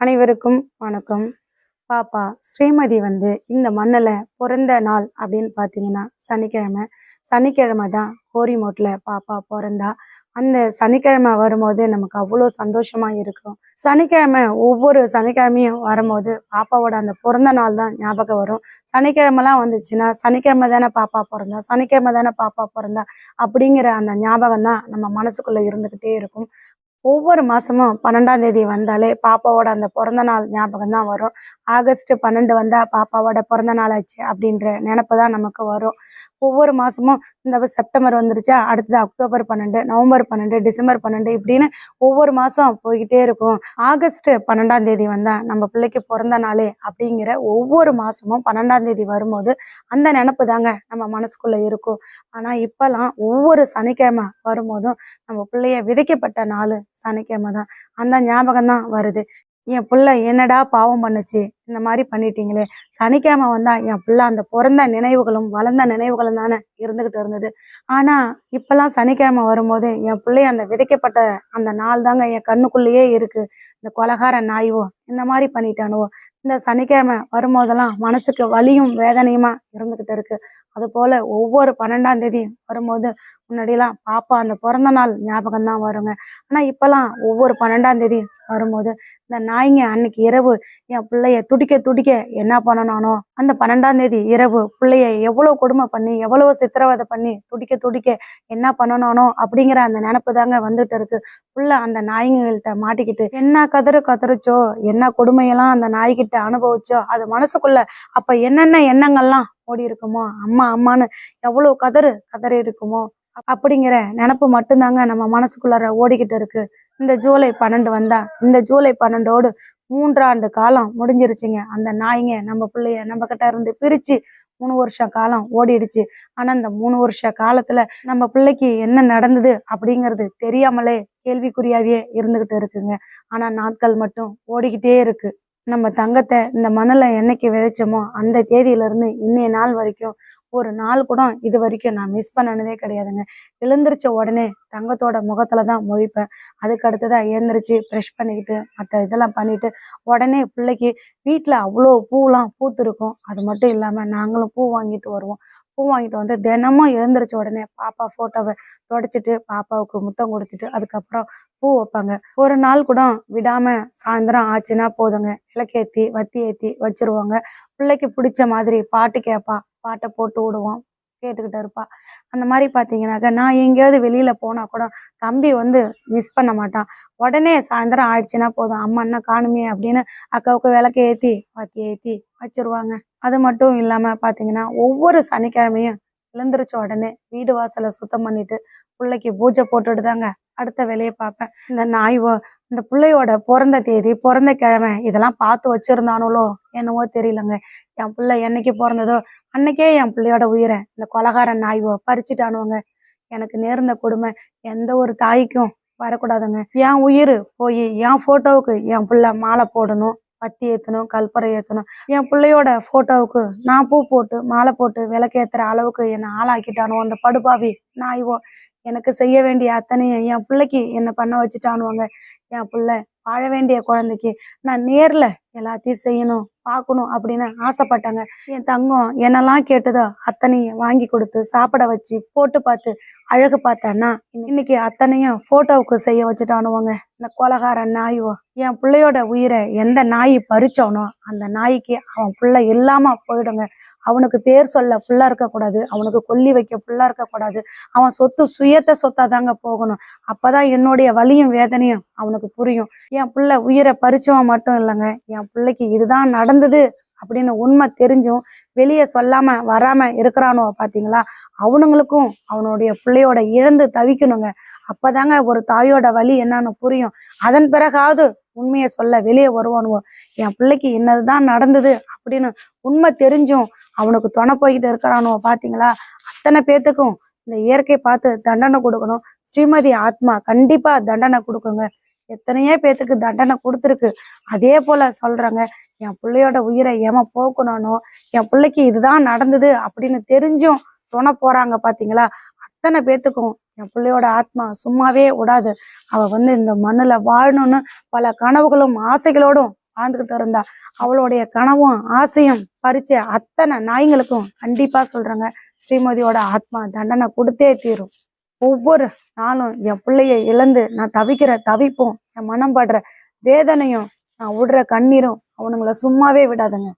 அனைவருக்கும் வணக்கம். பாப்பா ஸ்ரீமதி வந்து இந்த மண்ணில் பிறந்த நாள் அப்படின்னு பார்த்தீங்கன்னா சனிக்கிழமை. சனிக்கிழமை தான் கோரிமோட்டில் பாப்பா பிறந்தா. அந்த சனிக்கிழமை வரும்போது நமக்கு அவ்வளோ சந்தோஷமாக இருக்கும். சனிக்கிழமை ஒவ்வொரு சனிக்கிழமையும் வரும்போது பாப்பாவோட அந்த பிறந்த நாள் தான் ஞாபகம் வரும். சனிக்கிழமைலாம் வந்துச்சுன்னா சனிக்கிழமை தானே பாப்பா பிறந்தா சனிக்கிழமை தானே பாப்பா பிறந்தா அப்படிங்கிற அந்த ஞாபகம் தான் நம்ம மனசுக்குள்ளே இருந்துக்கிட்டே இருக்கும். ஒவ்வொரு மாசமும் பன்னெண்டாம் தேதி வந்தாலே பாப்பாவோட அந்த பிறந்த நாள் ஞாபகம் தான் வரும். ஆகஸ்ட் பன்னெண்டு வந்தா பாப்பாவோட பிறந்த நாள் ஆச்சு அப்படின்ற நினப்பு தான் நமக்கு வரும். ஒவ்வொரு மாசமும் இந்த செப்டம்பர் வந்துருச்சா? அடுத்தது அக்டோபர் பன்னெண்டு நவம்பர் பன்னெண்டு டிசம்பர் பன்னெண்டு இப்படின்னு ஒவ்வொரு மாசம் போய்கிட்டே இருக்கும். ஆகஸ்ட் பன்னெண்டாம் தேதி வந்தா நம்ம பிள்ளைக்கு பிறந்த நாளே அப்படிங்கிற ஒவ்வொரு மாசமும் பன்னெண்டாம் தேதி வரும்போது அந்த நினப்பு தாங்க நம்ம மனசுக்குள்ள இருக்கும். ஆனா இப்பெல்லாம் ஒவ்வொரு சனிக்கிழமை வரும்போதும் நம்ம பிள்ளைய விதைக்கப்பட்ட நாள் சனிக்கிழமை தான். அந்த ஞாபகம் தான் வருது. என் பிள்ளை என்னடா பாவம் பண்ணுச்சு? இந்த மாதிரி பண்ணிட்டீங்களே. சனிக்கிழமை வந்தால் என் பிள்ளை அந்த பிறந்த நினைவுகளும் வளர்ந்த நினைவுகளும் தானே இருந்துக்கிட்டு இருந்தது. ஆனால் இப்போல்லாம் சனிக்கிழமை வரும்போது என் பிள்ளை அந்த விதைக்கப்பட்ட அந்த நாள் தாங்க என் கண்ணுக்குள்ளேயே இருக்கு. இந்த கொலகார நாய்வோ இந்த மாதிரி பண்ணிட்டானுவோ. இந்த சனிக்கிழமை வரும்போதெல்லாம் மனசுக்கு வலியும் வேதனையுமா இருந்துகிட்டு இருக்கு. அது போல ஒவ்வொரு பன்னெண்டாம் தேதி வரும்போது முன்னாடியெல்லாம் பாப்பா அந்த பிறந்த நாள் ஞாபகம் தான் வருங்க. ஆனா இப்பெல்லாம் ஒவ்வொரு பன்னெண்டாம் தேதி வரும்போது இந்த நாய்ங்க அன்னைக்கு இரவு என் பிள்ளைய துடிக்க துடிக்க என்ன பண்ணனானோ அந்த பன்னெண்டாம் தேதி இரவு பிள்ளைய எவ்வளவு கொடுமை பண்ணி எவ்வளவு சித்திரவதை பண்ணி துடிக்க துடிக்க என்ன பண்ணனானோ அப்படிங்கிற அந்த நினப்பு தாங்க வந்துட்டு இருக்கு. புள்ள அந்த நாய்ங்கள்கிட்ட மாட்டிக்கிட்டு என்ன கதறு கதறுச்சோ என்ன கொடுமையெல்லாம் அந்த நாய்கிட்ட அனுபவிச்சோ அது மனசுக்குள்ள அப்ப என்னென்ன எண்ணங்கள்லாம் ஓடி இருக்குமோ அம்மா அம்மான்னு எவ்வளவு கதறு கதறி இருக்குமோ அப்படிங்கிற நினப்பு மட்டும்தாங்க நம்ம மனசுக்குள்ளார ஓடிக்கிட்டு இருக்கு. இந்த ஜூலை பன்னெண்டு வந்தா இந்த ஜூலை பன்னெண்டோடு மூன்றாண்டு காலம் முடிஞ்சிருச்சுங்க. அந்த நாய்ங்க நம்ம பிள்ளைய நம்ம கிட்ட இருந்து பிரிச்சு மூணு வருஷம் காலம் ஓடிடுச்சு. ஆனா இந்த மூணு வருஷ காலத்துல நம்ம பிள்ளைக்கு என்ன நடந்தது அப்படிங்கிறது தெரியாமலே கேள்விக்குறியாவே இருந்துகிட்டு இருக்குங்க. ஆனா நாட்கள் மட்டும் ஓடிக்கிட்டே இருக்கு. நம்ம தங்கத்தை இந்த மணலை என்னைக்கு விதைச்சோமோ அந்த தேதியில இருந்து இன்னைய நாள் வரைக்கும் ஒரு நாள் கூட இது வரைக்கும் நான் மிஸ் பண்ணனதே கிடையாதுங்க. எழுந்திரிச்ச உடனே தங்கத்தோட முகத்துல தான் முழிப்பேன். அதுக்கு தான் எழுந்திரிச்சு ப்ரெஷ் பண்ணிக்கிட்டு மற்ற இதெல்லாம் பண்ணிட்டு உடனே பிள்ளைக்கு வீட்டில் அவ்வளோ பூலாம் பூத்திருக்கும். அது மட்டும் இல்லாமல் நாங்களும் பூ வாங்கிட்டு வருவோம். பூ வாங்கிட்டு வந்து தினமும் எழுந்திரிச்ச உடனே பாப்பா ஃபோட்டோவை தொடச்சிட்டு பாப்பாவுக்கு முத்தம் கொடுத்துட்டு அதுக்கப்புறம் பூ வைப்பாங்க. ஒரு நாள் கூட விடாம சாயந்தரம் ஆச்சுன்னா போதுங்க. விளக்கேத்தி வத்தி ஏத்தி வச்சிருவாங்க. பிள்ளைக்கு பிடிச்ச மாதிரி பாட்டு கேட்பா பாட்டை போட்டு விடுவோம். கேட்டுக்கிட்டு இருப்பா. அந்த மாதிரி பார்த்தீங்கன்னாக்கா நான் எங்கேயாவது வெளியில போனா கூட தம்பி வந்து மிஸ் பண்ண மாட்டான். உடனே சாயந்தரம் ஆயிடுச்சுன்னா போதும். அம்மா என்ன காணுமே அப்படின்னு அக்காவுக்கு விளக்கு ஏத்தி வத்தி ஏத்தி வச்சிருவாங்க. அது மட்டும் இல்லாமல் பார்த்தீங்கன்னா ஒவ்வொரு சனிக்கிழமையும் எழுந்திரிச்ச உடனே வீடு வாசலை சுத்தம் பண்ணிட்டு பிள்ளைக்கு பூஜை போட்டுட்டு தாங்க அடுத்த வேலையை பார்ப்பேன். இந்த நாய் இந்த பிள்ளையோட பிறந்த தேதி பிறந்த கிழமை இதெல்லாம் பார்த்து வச்சிருந்தானுலோ என்னவோ தெரியலங்க. என் பிள்ளை என்னைக்கு பிறந்ததோ அன்னைக்கே என் பிள்ளையோட உயிரை இந்த கொலகார நாய்வோ பறிச்சுட்டானுவங்க. எனக்கு நேர்ந்த கொடுமை எந்த ஒரு தாய்க்கும் வரக்கூடாதுங்க. என் உயிர் போய் என் ஃபோட்டோவுக்கு என் பிள்ளை மாலை போடணும். பத்தி ஏற்றணும் கல்பரை ஏற்றணும் என் பிள்ளையோட ஃபோட்டோவுக்கு நான் பூ போட்டு மாலை போட்டு விளக்கேற்றுற அளவுக்கு என்னை ஆளாக்கிட்டானோ அந்த படுபாவி நான் இவோ எனக்கு செய்ய வேண்டிய அத்தனையும் என் பிள்ளைக்கு என்ன பண்ண வச்சுட்டானுவாங்க. என் பிள்ளை வாழ வேண்டிய குழந்தைக்கு நான் நேர்ல எல்லாத்தையும் செய்யணும் பார்க்கணும் அப்படின்னு ஆசைப்பட்டாங்க. என் தங்கம் என்னெல்லாம் கேட்டதோ அத்தனையும் வாங்கி கொடுத்து சாப்பிட வச்சு போட்டு பார்த்து அழகு பார்த்தேன்னா இன்னைக்கு அத்தனையும் போட்டோவுக்கு செய்ய வச்சுட்டானுவாங்க. இந்த கொலகார நாயோ என் பிள்ளையோட உயிரை எந்த நாய் பறிச்சோனோ அந்த நாய்க்கு அவன் பிள்ளை இல்லாம போயிடுங்க. அவனுக்கு பேர் சொல்ல புள்ள இருக்கக்கூடாது அவனுக்கு கொல்லி வைக்க புள்ள இருக்கக்கூடாது. அவன் சொத்து சுயத்த சொத்தா தாங்க போகணும். அப்பதான் என்னுடைய வலியும் வேதனையும் அவனுக்கு புரியும். என் பிள்ளை உயிரை பறிச்சவன் மட்டும் இல்லைங்க என் பிள்ளைக்கு இதுதான் நடந்தது அப்படின்னு உண்மை தெரிஞ்சும் வெளியே சொல்லாம வராம இருக்கிறானோ பாத்தீங்களா? அவனுங்களுக்கும் அவனுடைய பிள்ளையோட இழந்து தவிக்கணுங்க. அப்பதாங்க ஒரு தாயோட வலி என்னன்னு புரியும். அதன் பிறகாவது உண்மையை சொல்ல வெளியே வருவானுவோ. என் பிள்ளைக்கு இன்னதுதான் நடந்தது அப்படின்னு உண்மை தெரிஞ்சும் அவனுக்கு துணை போய்கிட்டு இருக்கிறானோ பாத்தீங்களா? அத்தனை பேத்துக்கும் இந்த இயற்கை பார்த்து தண்டனை கொடுக்கணும். ஸ்ரீமதி ஆத்மா கண்டிப்பா தண்டனை கொடுக்குங்க. எத்தனையோ பேத்துக்கு தண்டனை கொடுத்துருக்கு. அதே போல சொல்றாங்க என் பிள்ளையோட உயிரை ஏமா போக்கணும்னோ? என் பிள்ளைக்கு இதுதான் நடந்தது அப்படின்னு தெரிஞ்சும் துணை போறாங்க பாத்தீங்களா? அத்தனை பேத்துக்கும் என் பிள்ளையோட ஆத்மா சும்மாவே விடாது. அவ வந்து இந்த மண்ணுல வாழணும்னு பல கனவுகளும் ஆசைகளோடும் வாழ்ந்துகிட்டு இருந்தா. அவளுடைய கனவும் ஆசையும் பறிச்ச அத்தனை நாய்ங்களுக்கும் கண்டிப்பா சொல்றாங்க ஸ்ரீமதியோட ஆத்மா தண்டனை கொடுத்தே தீரும். ஒவ்வொரு நாளும் என் பிள்ளைய இழந்து நான் தவிக்கிற தவிப்பும் என் மனம் படுற வேதனையும் நான் விடுற கண்ணீரும் அவனுங்கள சும்மாவே விடாதுங்க.